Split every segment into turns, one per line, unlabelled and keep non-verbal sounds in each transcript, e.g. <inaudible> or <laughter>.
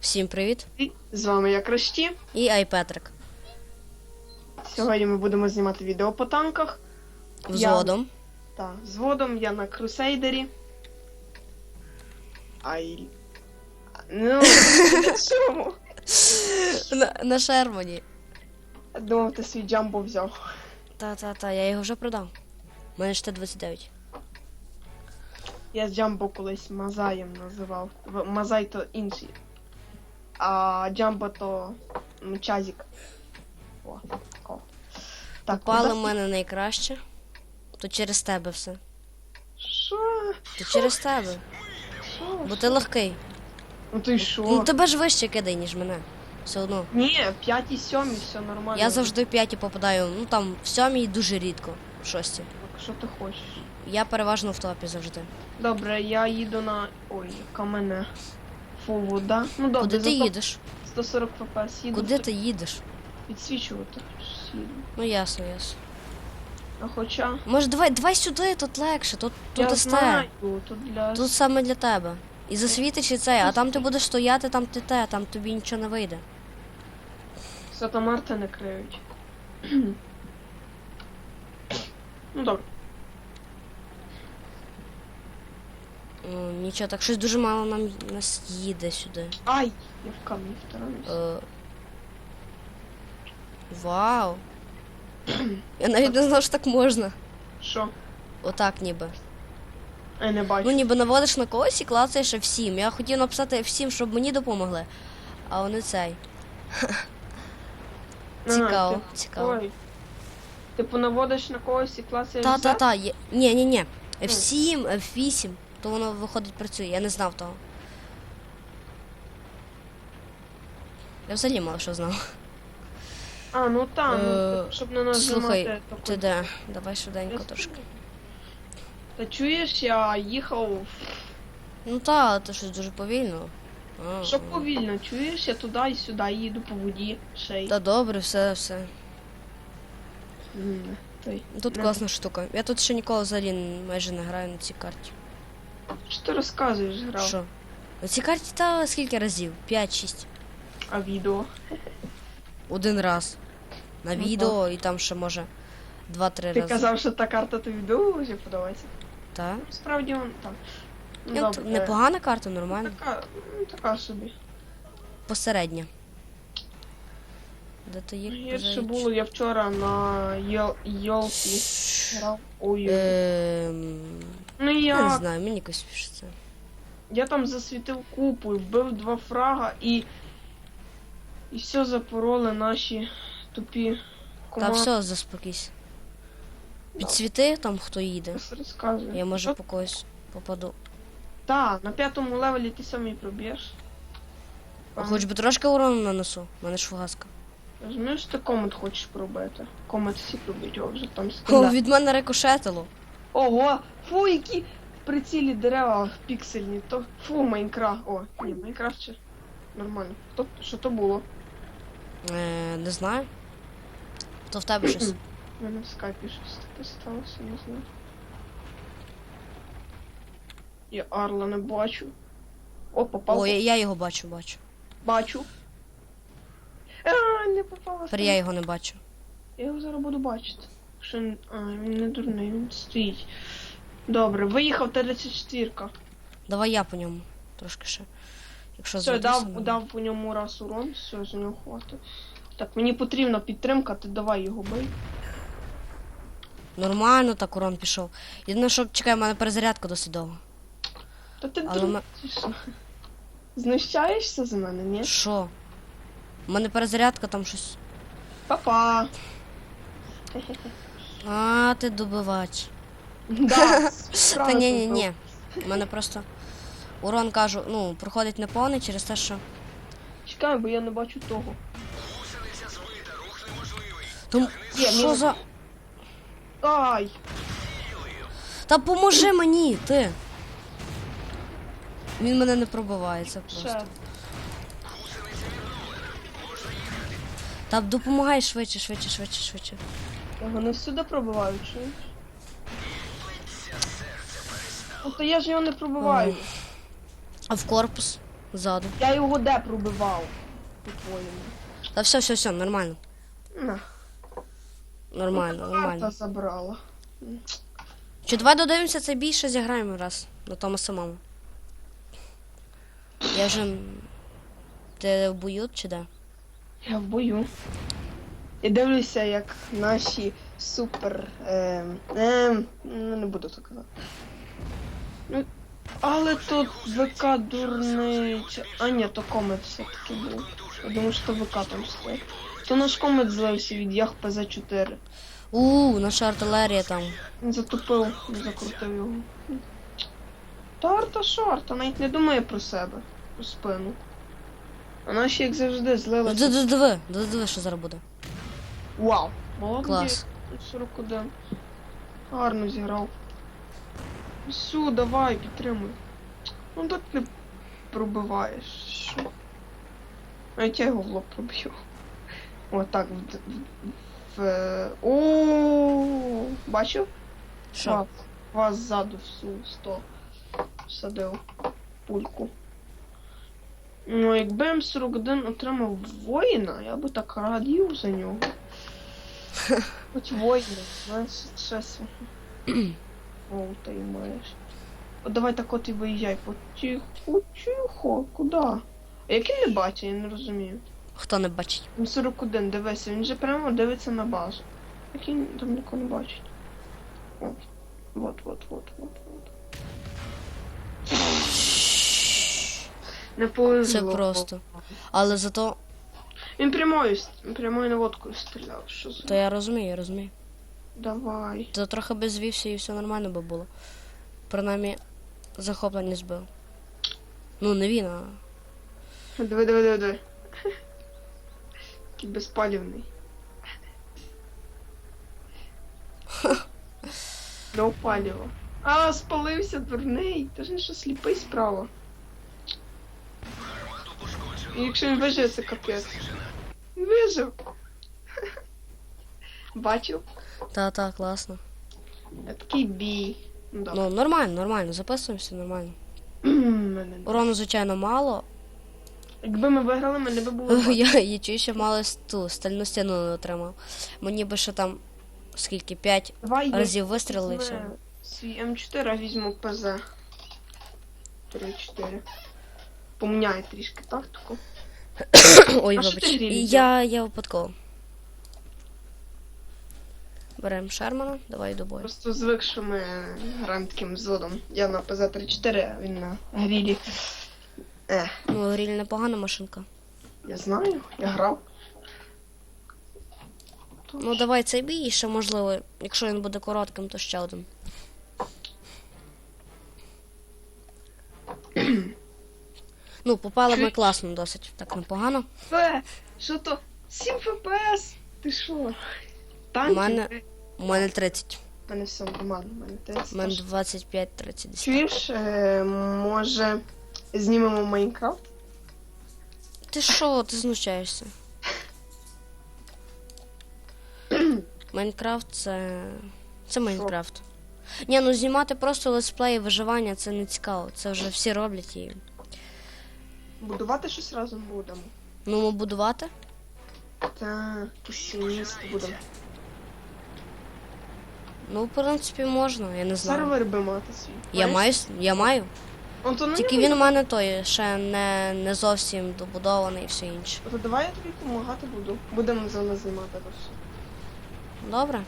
Всім привіт!
І З вами я Крашті.
І Айпетрик.
Сьогодні ми будемо знімати відео по танках.
Взводом.
Та, з водом я на крусейдері. Ай. Ну, чому?
На, на Шермані.
Думав, ти свій джамбо взяв.
Та-та-та, я його вже продав. У мене ж Т-29.
Я джамбо колись Мазаєм називав. Мазай то інший. А джамбо то м, чазік. О, о. Так,
Попало в
куди?
мене найкраще. То через тебе все.
Що?
То через тебе.
Що?
Бо ти легкий.
Ну ти що?
Ну тебе ж вище кидай, ніж мене. Все одно.
Ні, 5 і 7 все нормально.
Я завжди в п'яті попадаю, ну там в сьомій дуже рідко. В шості.
Так, Що ти хочеш?
Я переважно в топі завжди.
Добре, я їду на. Ой, яка мене. Фу, вода. Ну добре,
Куди ти
зато
їдеш?
140 фпс їду.
Куди ти їдеш?
Підсвічувати. їду.
Ну ясно, ясно.
А хоча.
Може, давай, давай сюди, тут легше, тут, тут
я
СТ.
знаю, тут для.
Тут саме для тебе. І засвітиш і цей, а там ти будеш стояти, там ти те, там тобі нічого не вийде.
Сата Марта не криють. <clears throat> ну добре.
Ну, нічого, так щось дуже мало нам нас їде сюди.
Ай! Я в камні втаранусь.
Е... Вау. Я навіть не знав, що так можна.
Що?
Отак ніби.
Я не бачу.
Ну ніби наводиш на когось і клацаєш всім. Я хотів написати всім, щоб мені допомогли. А вони цей. <laughs> Цікаво,
ти-
цікаво.
Ой. Типу наводиш на когось і клацаєш.
Та-та-та, є- Ні, ні, ні. F7, F8, то воно виходить працює. Я не знав того. Я взагалі мало що знав.
А, ну так, ну,
Е,
типу, щоб не нажимати.
Слухай, ти де? Давай швиденько трошки.
Та чуєш, я їхав.
Ну та, ти щось дуже повільно. А,
Що
а.
повільно, чуєш, я туди і сюди їду по воді. Ще й.
Та добре, все, все.
М, той.
Тут
Не.
класна штука. Я тут ще ніколи взагалі майже не граю на цій карті.
Що ти розказуєш, грав?
Що? Цій карті та скільки разів? 5-6.
А відео?
Один раз. На
Ну,
відео і там ще може 2-3
Ти
рази.
казав, що та карта тобі дуже подобається.
Та?
Справді он там. Ну,
Я от
добре.
непогана карта, нормально.
Така, ну, така собі.
Посередня. Де ти їх
Гірше
позаїч?
було, я вчора на Йол- грав. Ой,
Ем...
ну
Я не знаю, мені якось пишеться.
я там засвітив купу, вбив два фрага і. І все запороли наші тупі
Та
команди.
все, заспокійся. Підсвіти там, хто їде.
Щось розказую.
Я може
Що-
по когось попаду.
Та, на п'ятому левелі ти самі проб'єш.
А хоч би трошки урону нанесу, в мене ж фугаска.
Розумієш, ти комент хочеш пробити. Комент всі пробить, о, вже там
О, від мене рикошетило.
Ого! Фу, які прицілі дерева піксельні. То фу, Майнкрафт. О, ні, Майнкрафт ще нормально. То, що то було?
Е, не знаю. То в тебе щось.
У мене в скайпі щось таке сталося, не знаю. Я Арла не бачу. О, попав.
О, я, я його бачу, бачу.
Бачу. А, не попала.
Тепер я його не бачу.
Я його зараз буду бачити. Що. А, він не дурний, він стоїть. Добре, виїхав 34
Давай я по ньому. Трошки ще. Якщо
Все, дав,
ну.
дав по ньому раз урон, все, з нього хватить. Так, мені потрібна підтримка, ти давай його бий.
Нормально так урон пішов. Єдине, що чекай, в мене перезарядка досить довго.
Та ти
Але
друг...
ме-
ти що? Знущаєшся з мене, ні?
Що? У мене перезарядка там щось.
Па-па!
А, ти добивач.
Да, <laughs>
Та ні, ні, ні. У мене просто урон кажу, ну, проходить неповний через те, що.
Чекай, бо я не бачу того.
Тому
Є,
що
мінус.
за.
Ай!
Та поможи мені, ти. Він мене не пробиває, це просто.
Ще.
Та допомагай швидше, швидше, швидше, швидше.
Його не всюди пробивають, чуєш? Тобто я ж його не пробиваю.
А в корпус? Ззаду.
Я його де пробивав? По-твоєму.
Та все, все, все, нормально.
На.
Нормально,
Карта
нормально.
забрала.
Чи давай додивимося це більше зіграємо раз на тому самому. Я вже. Ти в бою чи де?
Я в бою. І дивлюся, як наші супер. Ем, ну не буду так казати. Ну, але тут ВК дурнича. А ні, то комет все-таки був. Я думаю, що ВК там стоїть. То наш комет злився від Ях ПЗ-4.
У, наша артилерія там.
Затупив, закрутив його. Та арта що, арта навіть не думає про себе, про спину. А наші, як завжди,
Ну,
злилися.
ди- ди- Диви, ди- диви, що зараз буде.
Вау! Молодець.
Клас.
41. Гарно зіграв. Все, давай, підтримуй. Ну так не пробиваєш. Що? Навіть я його в лоб проб'ю. Отак в, в, в О, бачив?
Що?
Вас, ззаду всю 100 садив пульку. Ну, якби М41 отримав воїна, я би так радів за нього. <laughs> Хоч воїна, знаєш, щось. Ти маєш. Давай так от і виїжджай. Потихо, тихо, куди? А як він не бачить, я не розумію.
Хто не бачить?
М41, дивися, він же прямо дивиться на базу. Як він там нікого не бачить. От. Вот, вот, вот, вот, вот. Не повезло.
Це просто. Але зато,
Він прямою, прямою наводкою стріляв. Що за...
то я розумію, я розумію.
Давай.
То трохи би звівся і все нормально би було. Принаймні, захоплення збив. Ну, не він, а.
Диви, диви, диви, диви. Такий безпалівний. До паліва. А, спалився дурний. Ти ж не що сліпий справа. І якщо він виживе, це капець. Вижив. Бачив?
Та-та, класно.
Я такий бій. Ну, да.
Ну, нормально, нормально, записуємося, нормально.
Мене не-
Урону, звичайно, мало.
Якби ми виграли, мене би було. бачити.
Я, я чую, що мало с- ту стальну стіну не отримав. Мені би ще там скільки, 5
Давай я
разів вистрілили і все.
Свій М4, а візьму ПЗ. 3-4. Поміняю трішки тактику. <coughs>
Ой,
А що
вибач.
гріль взяв?
Я, я випадково. Беремо Шермана, давай до бою.
Просто звик, що ми граємо таким зодом. Я на ПЗ 3-4, а він на грілі. Е,
Ну, Гріль непогана машинка.
я знаю, я грав.
Ну давай цей бій і ще можливо, якщо він буде коротким, то ще один. <clears throat> ну, попали ми класно досить, так непогано.
Фе, що то? 7 ФПС? Ти що?
У мене- У мене 30,
У мене все нормально, у мене 30.
у мене 25-30.
Чуєш, е, може знімемо Майнкрафт?
Ти що, ти знущаєшся? <coughs> Майнкрафт це. Це Майнкрафт. Ні, ну знімати просто летсплеї виживання це не цікаво. Це вже всі роблять і.
Будувати щось разом будемо.
Ну, ми будувати.
Та якийсь міст будемо.
Ну, в принципі, можна, я не знаю.
Сервер би мати свій.
Я маю, я маю.
Он то на
Тільки
ньому-
він у мене той ще не, не зовсім добудований і все інше.
То давай я тобі допомагати буду. Будемо за нас знімати то все.
Добре?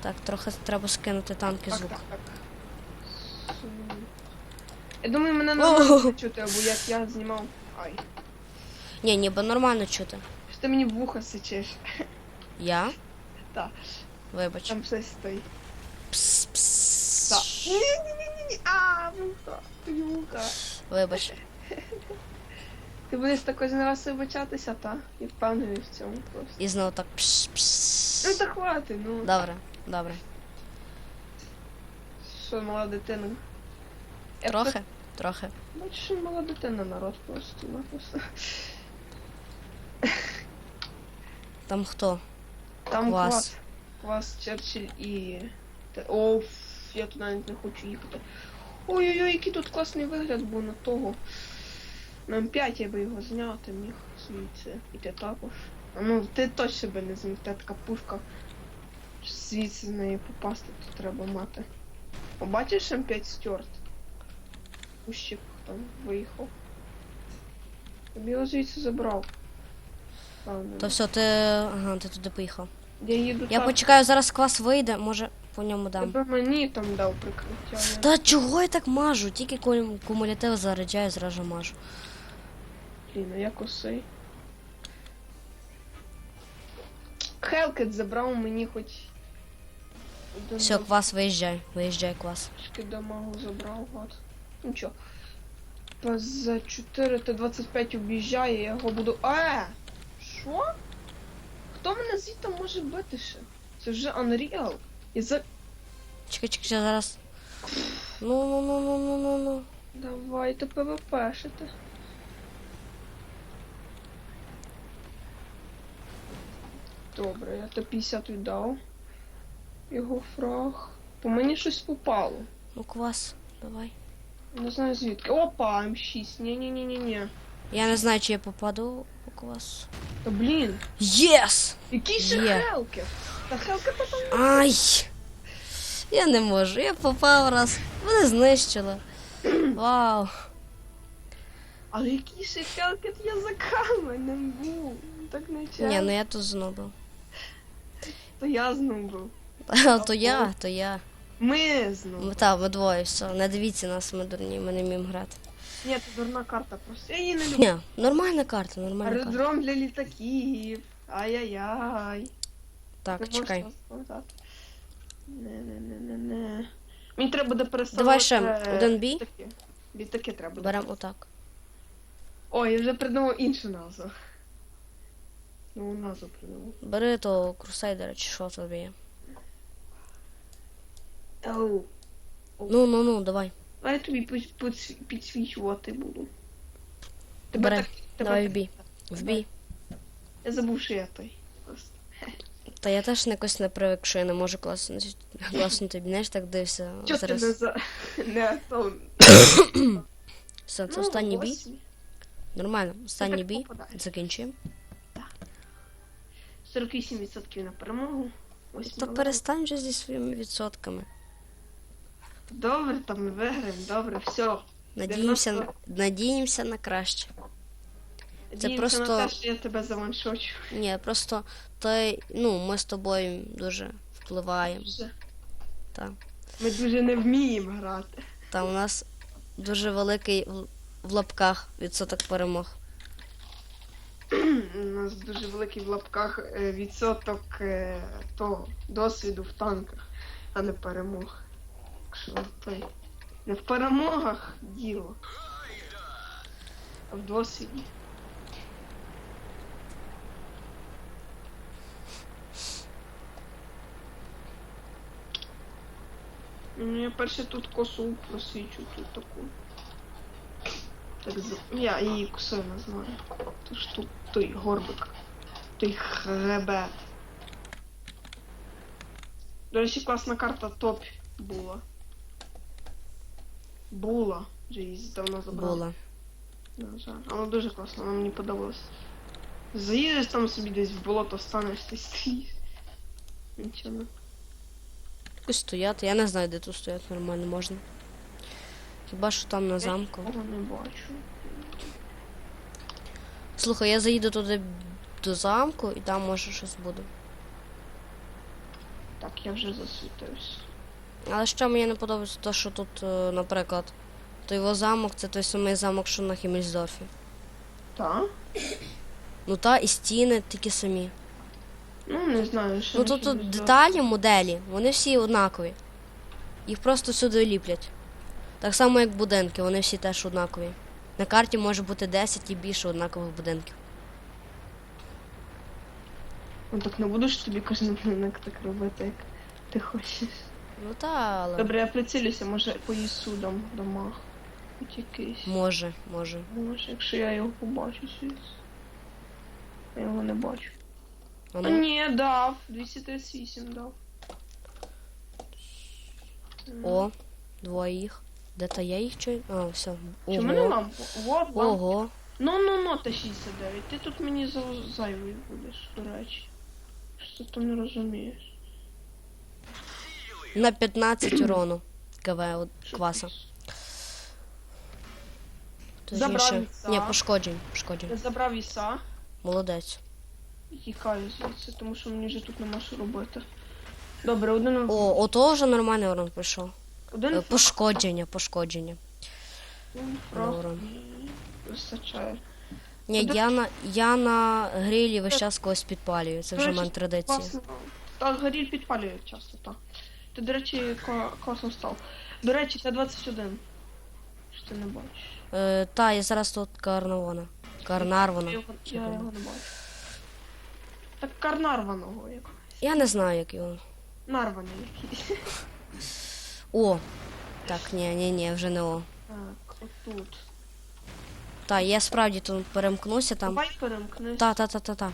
Так, трохи треба скинути танки
Так,
звук.
так, так. Я думаю, мене
О!
нормально чути, або як я знімав. Ай.
Ні, ніби нормально чути.
Що ти мені вуха сичеш?
Я?
Так.
Вибач.
Там щось стоїть.
Пс, пс.
Так. Ні-ні-ні-ні. А, вуха. Тобі вуха.
Вибач. <laughs>
Ти будеш так кожен раз вибачатися, та? Я впевнений в цьому просто.
І знову так пс,
Ну
пс.
та хвати, ну.
Добре, добре.
Що, мала дитина? Я
Трохи, трохи.
Бачиш, що мала дитина народ просто напросто.
Там хто?
Там
Квас.
квас. Квас, Черчилль і. Те- О, ф, я туди навіть не хочу їхати. Ой-ой-ой, який тут класний вигляд був на того. На М5 я би його зняти міг звідси. І ти також. А ну ти точно би не зміг, та така пушка. Звідси з неї попасти, то треба мати. Побачиш М5 стюарт? Кущик там виїхав. Я його звідси забрав. Ладно.
То все, ти. Ага, ти туди поїхав.
Я їду
Я
так.
почекаю, зараз квас вийде, може по ньому дам.
би мені там дав прикриття. я-
Та чого я так мажу? Тільки коли кумулятив заряджаю, зразу мажу.
Блін, а я косий. Хелкет забрав мені хоч. Один
Все, квас, виїжджай, виїжджай, квас.
Трошки дамагу забрав, от. Нічого. Та за 4 Т-25 об'їжджає, я його буду. Е! Що? Хто мене звідти може бити ще? Це вже Unreal. І за.
Чекай, чекай, чекай, зараз. Ну, ну, ну, ну, ну, ну, ну.
Давайте ПВПшити. Добре, я Т-50 віддав. Його фраг. По мені щось попало.
Ну, квас, давай.
Не знаю звідки. Опа, М6. Ні-ні-ні-ні-ні.
Я не знаю, чи я попаду по.
Та блін.
Єс!
Який ще
Є.
Хелкет? Та Хелкета там.
Ай! Я не можу, я попав раз. Мене знищило. Вау.
Але який ще Хелкет я за каменем був. Так не чесно.
Ні, ну я тут знобив.
То я знов
То я, то я.
Ми знов.
Ми та, ми двоє, все. Не дивіться нас, ми дурні, ми не вміємо грати.
Ні, це дурна карта просто. Я її не люблю.
Ні, нормальна карта, нормальна карта.
Аеродром для літаків. Ай-яй-яй.
Так,
Не
чекай.
Не-не-не-не-не. Мені треба буде переставити...
Давай ще
е,
один бій.
Літаки. Літаки треба. буде.
Беремо отак.
Ой, я вже придумав іншу назву. Ну, назву придумав.
Бери то крусейдера чи що тобі є.
Оу.
Ну, ну, ну, давай.
А я тобі під- під- підсвічувати буду.
Бери.
так- тебе
Давай
так-
бій. В бій.
Я забув, що я той. Просто.
Та я теж якось не привик, що я не можу класно, класно тобі, знаєш, так дивишся.
Чого ти
Зараз.
не за... Не то...
Все, це
Ну,
останній бій. Нормально, останній
так
бій.
попадаєш.
Закінчуємо.
48% на перемогу. Восьмі
Та перестань вже зі своїми відсотками.
Добре, там ми виграємо, добре, все.
Надіємося, на-
90.
надіємося на краще.
Надіємося
просто-
на те, що я тебе заваншочу.
Ні, просто той, ну, ми з тобою дуже впливаємо. Так.
Ми дуже не вміємо грати.
Та у нас дуже великий в- в лапках відсоток перемог.
У нас дуже великий в лапках е, відсоток е, того досвіду в танках, а не перемог. Що. Не в перемогах діло. А в досвіді. Ну, я перше тут косу просвічу тут таку. Так, я її косою назваю. Тож тут той горбик. Той хребет. До речі, класна карта топ була. Була. Вже давно забрала.
Була.
На жаль. Вона дуже класна, вона мені подобалась. Заїдеш там собі десь в болото станеш, ти стоїш. Нічого.
Якось стояти. Я не знаю, де тут стояти нормально можна. Хіба що там на замку.
Я не бачу.
Слухай, я заїду туди до замку і там може щось буде.
Так, я вже засвітився.
Але що мені не подобається, то що тут, е, наприклад, той його замок це той самий замок, що на Хімельсдорфі.
Так?
Ну та і стіни такі самі.
Ну, не знаю, що.
Ну тут, тут деталі, моделі, вони всі однакові. Їх просто сюди ліплять. Так само, як будинки, вони всі теж однакові. На карті може бути 10 і більше однакових будинків.
Ну так не будеш тобі кожен будинок так робити, як ти хочеш.
Ну та, але
Добре, я прицілюся, може поїсу дам дома. Хоч якийсь.
може, може.
Може, якщо я його побачу звідси. Я його не бачу.
А ну,
ні, дав. 238 дав.
о, двоє їх. Де та я їх чую? А, все.
Чи в мене
Ого.
Вот.
Ого.
Ну, ну, ну, Т-69. Ти тут мені зайвий будеш, до речі. Що ти не розумієш?
На 15 урону. КВ от кваса.
ти?
Точніше-
Забрав іса.
Ні, пошкоджень. Пошкоджень.
Я забрав іса
Молодець.
тікаю звідси, тому що мені вже тут нема що робити. Добре, один,
О, ото вже нормальний урон прийшов.
один
Е, Пошкодження, пошкодження.
один фраг
Добре.
вистачає.
Ні, я на, я на грилі весь час когось підпалюю. Це вже в мене традиція.
Класно. Так, горіль підпалює часто, так. Ти, до речі, кла- класно став. До речі, це 21. Що ти не бачиш?
Е, та, я зараз тут. Карнарвона.
Я його, я його не бачу. Так карнарваного як.
Я не знаю, як його.
Нарваний якийсь.
О! Так, ні, ні, ні, вже не о.
Так, отут.
Та, я справді тут перемкнуся там.
Давай перемкнись.
Та, та, та, та, та.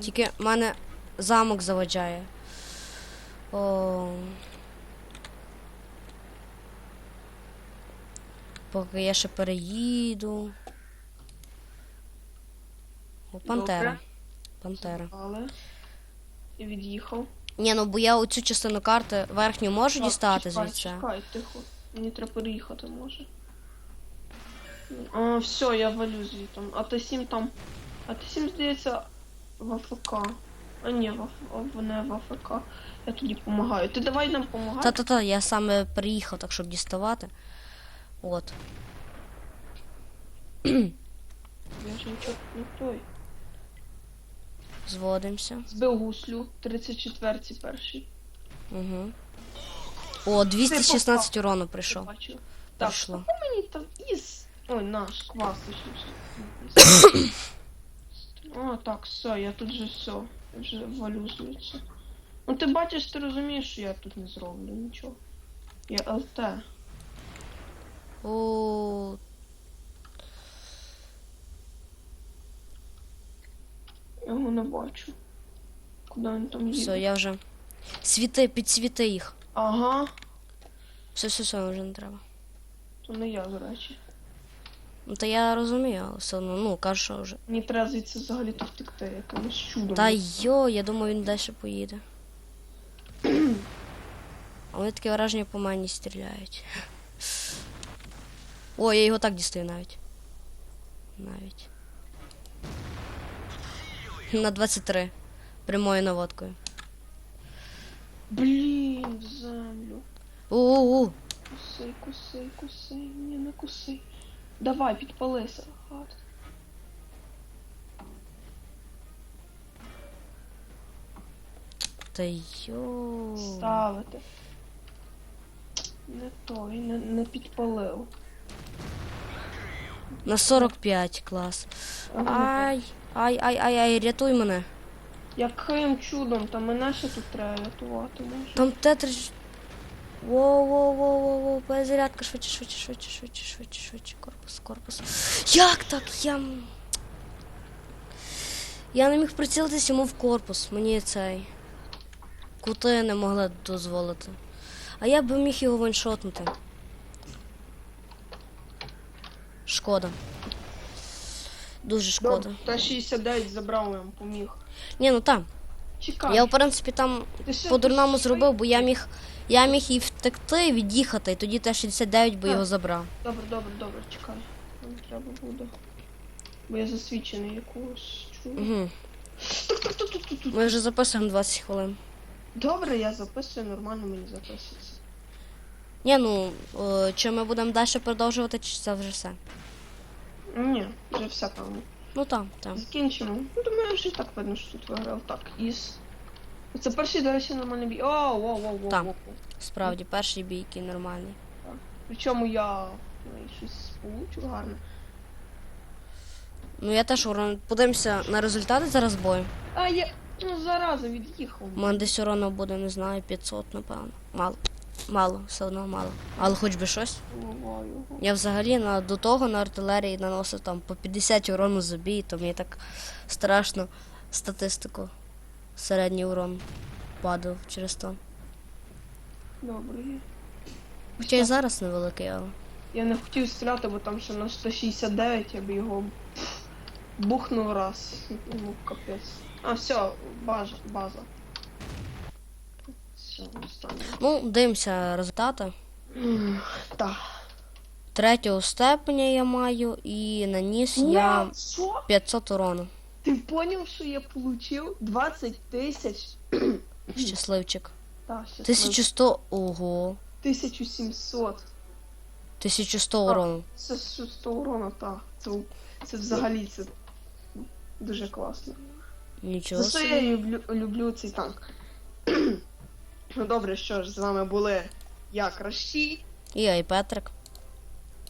Тільки в мене замок заваджає. О. Поки я ще переїду. О, пантера.
Добре.
Пантера.
Але. І від'їхав.
Ні, ну бо я оцю частину карти верхню можу
Так,
дістати
чекай,
звідси.
Чекай, тихо. Мені треба переїхати може. А, все, я валю звітом. А Т7 там. А Т7, здається, в АФК. А ні, в, АФ... в- не в АФК. Я тоді допомагаю. Ти давай нам допомагай.
Та-та-та, я саме приїхав, так щоб діставати. От.
Я ж нічого не той.
Зводимося.
Збив гуслю. 34 перший.
Угу. О, 216 урону прийшов.
Бачу. Так,
Прийшло.
що мені там із. Ой, наш квас. О, <coughs> так, все, я тут же все. Я вже валю звідси. Ну ти бачиш, ти розумієш, що я тут не зроблю нічого. Я ЛТ.
О,
Я його не бачу. Куди він там їде?
все, я вже. Світи, підсвіти їх.
Ага,
Все, все, все, вже не треба.
то не я, до речі.
Ну та я розумію, але все одно, ну, кажу, що вже.
Мені треба звідси взагалі то втекти, якимось чудом.
Та йо, я думаю, він далі поїде. А вони таке враження по мені стріляють. О, я його так дістаю навіть. Навіть. На 23. Прямою наводкою.
Блін, в землю.
У-у-у.
Куси, куси, куси, ні, не куси. Давай, підпалися, гад.
Та йо.
Ставити. Не той, не, не підпалив.
На 45 клас.
Ага.
Ай, ай, ай, ай, ай, рятуй мене.
Яким чудом, та мене ще тут треба рятувати може.
Там тетрич. Воу, воу, воу, воу, воу, перезарядка, швидше, швидше, швидше, швидше, швидше, швидше, корпус, корпус. Як так? Я. Я не міг прицілитись йому в корпус. Мені цей. Кути не могли дозволити. А я би міг його ваншотнути. Шкода. Дуже шкода.
Та 69 забрав я вам поміг.
Ні, ну там.
Чекай.
Я, в принципі, там по-дурному зробив, бо я міг. Я міг і втекти, від'їхати, і тоді Т-69 би його забрав.
Добре, добре, добре, чекай. Треба буде. Бо я засвідчений якогось чую.
Угу. Ми вже записуємо 20 хвилин.
Добре, я записую, нормально мені записується.
Ні, ну, е, чи ми будемо далі продовжувати, чи це вже все?
Ні, вже все певно.
Ну там, там.
Закінчимо. Ну, думаю, вже і так видно, що тут виграв. Так, із. Це перший, до речі, нормальний бій. О, воу, воу, воу,
Там.
воу.
Справді, перший бійки нормальний.
Причому я ну, і щось получу гарне.
Ну я теж урон. Подивимося на результати зараз бою.
А я ну зараза від'їхав.
У мене десь урону буде, не знаю, 500, напевно. Мало. Мало, все одно мало. Але хоч би щось.
Його.
Я взагалі на, до того на артилерії наносив там по 50 урону за бій, то мені так страшно статистику. Середній урон падав через то.
Добре.
Хоча й зараз невеликий, але.
Я не хотів стріляти, бо там ще на 169 я б його бухнув раз. Ну, капець. А, все, база. база. Все, останнє.
Ну, дивимося результати.
Так.
Третього степеня я маю і наніс я
Вау, Що?
500 урону.
Ти поняв, що я получив 20 тисяч? <clears throat>
Щасливчик.
Так, щас
1100. Ого.
1700.
1100 урону.
Це 100 урона, так. Це, це взагалі це дуже класно.
Нічого
За що я люблю, люблю цей танк. <clears throat> ну добре, що ж, з вами були я Кращі.
І я, і Петрик.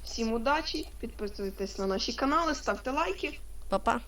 Всім удачі, підписуйтесь на наші канали, ставте лайки.
Па-па.